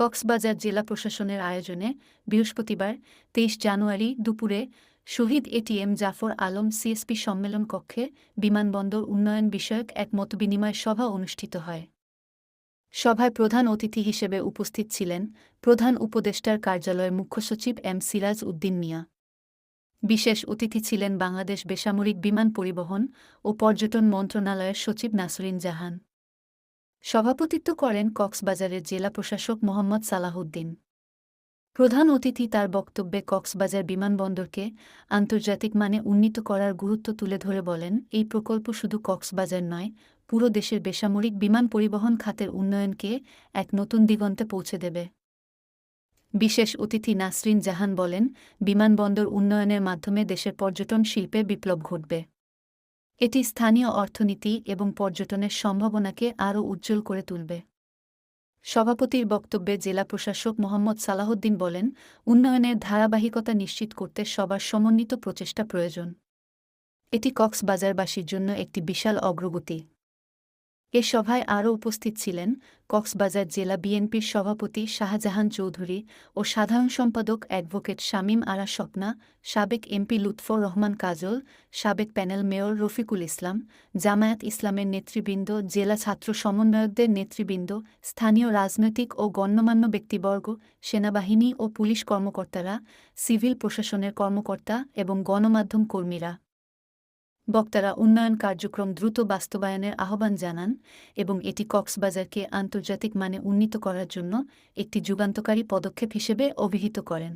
কক্সবাজার জেলা প্রশাসনের আয়োজনে বৃহস্পতিবার তেইশ জানুয়ারি দুপুরে শহীদ এটিএম জাফর আলম সিএসপি সম্মেলন কক্ষে বিমানবন্দর উন্নয়ন বিষয়ক এক মতবিনিময় সভা অনুষ্ঠিত হয়। সভায় প্রধান অতিথি হিসেবে উপস্থিত ছিলেন প্রধান উপদেষ্টার কার্যালয়ের মুখ্য সচিব এম সিরাজ উদ্দিন মিয়া। বিশেষ অতিথি ছিলেন বাংলাদেশ বেসামরিক বিমান পরিবহন ও পর্যটন মন্ত্রণালয়ের সচিব নাসরিন জাহান। সভাপতিত্ব করেন কক্সবাজারের জেলা প্রশাসক মোহাম্মদ সালাহউদ্দিন। প্রধান অতিথি তার বক্তব্যে কক্সবাজার বিমানবন্দরকে আন্তর্জাতিক মানে উন্নীত করার গুরুত্ব তুলে ধরে বলেন, এই প্রকল্প শুধু কক্সবাজার নয়, পুরো দেশের বেসামরিক বিমান পরিবহন খাতের উন্নয়নকে এক নতুন দিগন্তে পৌঁছে দেবে। বিশেষ অতিথি নাসরিন জাহান বলেন, বিমানবন্দর উন্নয়নের মাধ্যমে দেশের পর্যটন শিল্পে বিপ্লব ঘটবে। এটি স্থানীয় অর্থনীতি এবং পর্যটনের সম্ভাবনাকে আরও উজ্জ্বল করে তুলবে। সভাপতির বক্তব্যে জেলা প্রশাসক মোহাম্মদ সালাহউদ্দিন বলেন, উন্নয়নের ধারাবাহিকতা নিশ্চিত করতে সবার সমন্বিত প্রচেষ্টা প্রয়োজন। এটি কক্সবাজারবাসীর জন্য একটি বিশাল অগ্রগতি। এ সভায় আরও উপস্থিত ছিলেন কক্সবাজার জেলা বিএনপির সভাপতি শাহজাহান চৌধুরী ও সাধারণ সম্পাদক অ্যাডভোকেট শামীম আরা স্বপ্না, সাবেক এমপি লুৎফর রহমান কাজল, সাবেক প্যানেল মেয়র রফিকুল ইসলাম, জামায়াত ইসলামের নেতৃবৃন্দ, জেলা ছাত্র সমন্বয়কদের নেতৃবৃন্দ, স্থানীয় রাজনৈতিক ও গণ্যমান্য ব্যক্তিবর্গ, সেনাবাহিনী ও পুলিশ কর্মকর্তারা, সিভিল প্রশাসনের কর্মকর্তা এবং গণমাধ্যম কর্মীরা। বক্তারা উন্নয়ন কার্যক্রম দ্রুত বাস্তবায়নের আহ্বান জানান এবং এটি কক্সবাজারকে আন্তর্জাতিক মানে উন্নীত করার জন্য একটি যুগান্তকারী পদক্ষেপ হিসেবে অভিহিত করেন।